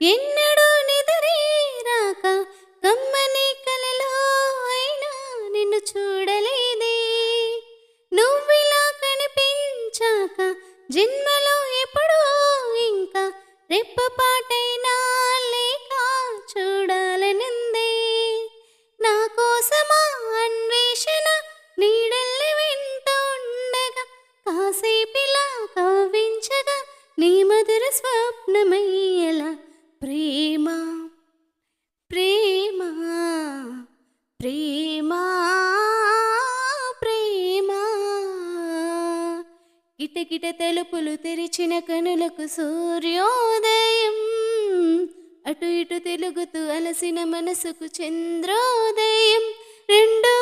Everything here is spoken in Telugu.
ఎన్నడూ నిదురేరాక కమ్మని కలలో అయినా నిన్ను చూడలేదే. నువ్విలా కనిపించాక జన్మలో ఎప్పుడూ ఇంకా రెప్పపాటైనా లేక చూడాలనుందే. నా కోసమా అన్వేషణ నీడల్లి వెంట ఉండగా కాసేపిలా ప్రేమా ప్రేమ. కిటకిట తలుపులు తెరిచిన కనులకు సూర్యోదయం. అటు ఇటు తెలుగుతూ అలసిన మనసుకు చంద్రోదయం. రెండు